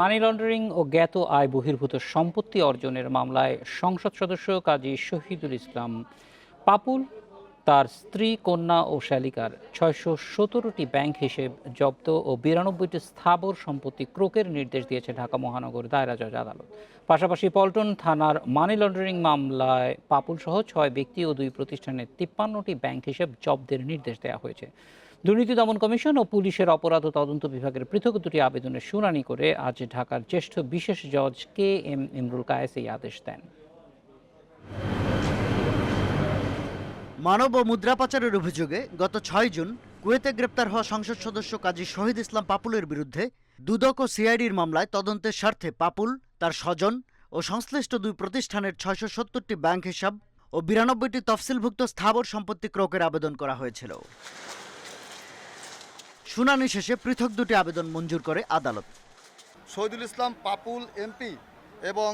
Money laundering ও জ্ঞাত আয় বহির্ভূত সম্পত্তি অর্জনের মামলায় সংসদ সদস্য কাজী শহীদুল ইসলাম পাপুল, তার স্ত্রী, কন্যা ও শালিকার ছয়শো সতেরোটি ব্যাংক হিসেব জব্দ ও বিরানব্বইটি স্থাবর সম্পত্তি ক্রোকের নির্দেশ দিয়েছে ঢাকা মহানগর দায়রা জজ আদালত। পাশাপাশি পল্টন থানার মানি লন্ডারিং মামলায় পাপুল সহ ছয় ব্যক্তি ও দুই প্রতিষ্ঠানের তিপ্পান্নটি ব্যাংক হিসেব জব্দের নির্দেশ দেওয়া হয়েছে। দুর্নীতি দমন কমিশন ও পুলিশের অপরাধ ও তদন্ত বিভাগের পৃথক দুটি আবেদনের শুনানি করে আজ ঢাকার জ্যেষ্ঠ বিশেষ জজ কে এম ইমরুল কায়েস এই আদেশ দেন। মানব ও মুদ্রা পাচারের অভিযোগে গত ছয় জুন কুয়েতে গ্রেপ্তার হওয়া সংসদ সদস্য কাজী শহীদ ইসলাম পাপুলের বিরুদ্ধে দুদক ও সিআইডির মামলায় তদন্তের স্বার্থে পাপুল, তার স্বজন ও সংশ্লিষ্ট দুই প্রতিষ্ঠানের ছয়শো সত্তরটি ব্যাংক হিসাব ও বিরানব্বইটি তফসিলভুক্ত স্থাবর সম্পত্তি ক্রোকের আবেদন করা হয়েছিল। শুনানি শেষে পৃথক দুটি আবেদন মঞ্জুর করে আদালত। শহীদুল ইসলাম পাপুল এমপি এবং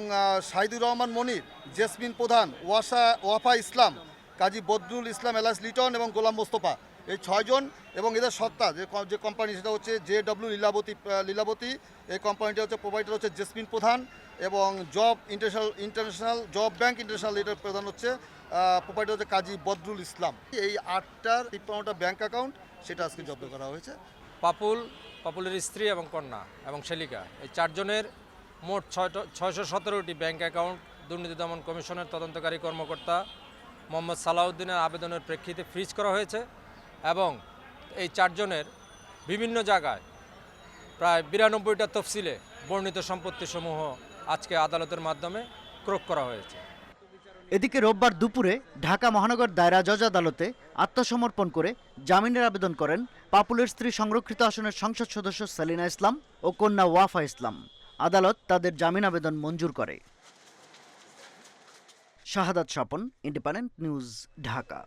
সাইদুর রহমান মনির, জেসমিন প্রধান, ওয়াসা, ওয়াফা ইসলাম, কাজী বদরুল ইসলাম এলাস লিটন এবং গোলাম মোস্তফা। এই ছয়জন এবং এদের সত্তা, যে যে কোম্পানি সেটা হচ্ছে জে ডব্লিউ লীলাবতী লীলাবতী। এই কোম্পানিটা হচ্ছে প্রোভাইডার হচ্ছে জেসমিন প্রধান এবং job international international job bank international এটার প্রধান হচ্ছে প্রোভাইডার হচ্ছে কাজী বদরুল ইসলাম। এই আটটার তিপ্পান্নটা ব্যাংক অ্যাকাউন্ট সেটা আজকে জব্দ করা হয়েছে। পাপুল, পাপুলের স্ত্রী এবং কন্যা এবং শেলিকা এই চারজনের মোট ছয়শো সতেরোটি ব্যাংক অ্যাকাউন্ট, দুর্নীতি দমন কমিশনের তদন্তকারী কর্মকর্তা মোহাম্মদ সালাউদ্দিনের আবেদনের প্রেক্ষিতে ফ্রিজ করা হয়েছে এবং এই চারজনের বিভিন্ন জায়গায় প্রায় বিরানব্বইটা তফসিলে বর্ণিত সম্পত্তিসমূহ আজকে আদালতের মাধ্যমে ক্রোক করা হয়েছে। এদিকে রোববার দুপুরে ঢাকা মহানগর দায়রা জজ আদালতে আত্মসমর্পণ করে জামিনের আবেদন করেন পাপুলের স্ত্রী সংরক্ষিত আসনের সংসদ সদস্য সালিনা ইসলাম ও কন্যা ওয়াফা ইসলাম। আদালত তাদের জামিন আবেদন মঞ্জুর করে। Shahadat Swapan, independent news, Dhaka.